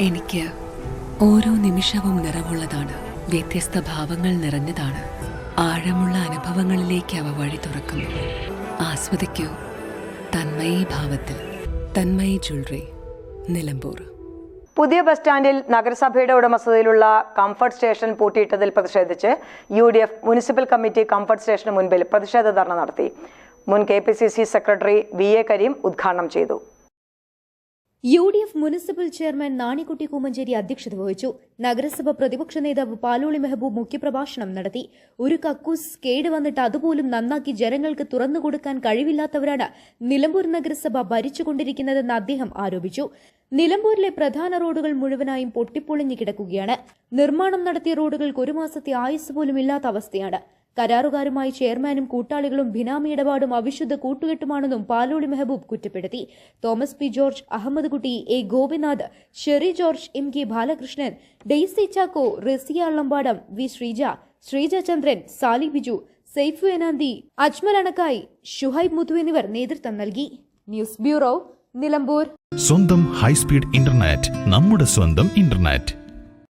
എനിക്ക് ഓരോ നിമിഷവും നിറവുള്ളതാണ്. വ്യത്യസ്ത ഭാവങ്ങൾ നിറഞ്ഞതാണ്. ആഴമുള്ള അനുഭവങ്ങളിലേക്ക് അവ വഴി തുറക്കുന്നു. ആസ്വദിക്കൂ. തന്മയി ഭാവത്തിൽ. തന്മയി ജ്വല്ലറി. നിലമ്പൂർ. പുതിയ ബസ് സ്റ്റാൻഡിൽ നഗരസഭയുടെ ഉടമസ്ഥതയിലുള്ള കംഫർട്ട് സ്റ്റേഷൻ പൂട്ടിയിട്ടതിൽ പ്രതിഷേധിച്ച് U D F municipal committee comfort സ്റ്റേഷന് മുൻപിൽ പ്രതിഷേധ ധർണ നടത്തി. മുൻ K P C C secretary V A Kareem ഉദ്ഘാടനം ചെയ്തു. U D F municipal chairman Nanikutty Koomancheri അധ്യക്ഷത വഹിച്ചു. നഗരസഭ പ്രതിപക്ഷ നേതാവ് പാലോളി മെഹബൂബ് മുഖ്യപ്രഭാഷണം നടത്തി. ഒരു കക്കൂസ് കേട് വന്നിട്ട് അതുപോലും നന്നാക്കി ജനങ്ങൾക്ക് തുറന്നുകൊടുക്കാൻ കഴിവില്ലാത്തവരാണ് നിലമ്പൂർ നഗരസഭ ഭരിച്ചുകൊണ്ടിരിക്കുന്നതെന്ന് അദ്ദേഹം ആരോപിച്ചു. നിലമ്പൂരിലെ പ്രധാന റോഡുകൾ മുഴുവനായും പൊട്ടിപ്പൊളിഞ്ഞു കിടക്കുകയാണ്. നിർമ്മാണം നടത്തിയ റോഡുകൾക്ക് ഒരു മാസത്തെ ആയുസ് പോലും ഇല്ലാത്ത അവസ്ഥയാണ്. കരാറുകാരുമായി ചെയർമാനും കൂട്ടാളികളും ബിനാമി ഇടപാടും അവിശുദ്ധ കൂട്ടുകെട്ടുമാണെന്നും പാലോളി മെഹബൂബ് കുറ്റപ്പെടുത്തി. Thomas P George Ahammed Kutty A Gopinath Sherry George M K Balakrishnan Daisy Chacko Raziya Allambadam V Sreeja Sreeja Chandran Sally Biju Saifu Enanthi Ajmal Anakkayi Shuhaib Muthu എന്നിവർ നേതൃത്വം നൽകി. News bureau Nilambur. സ്വന്തം high speed internet നമ്മുടെ സ്വന്തം internet.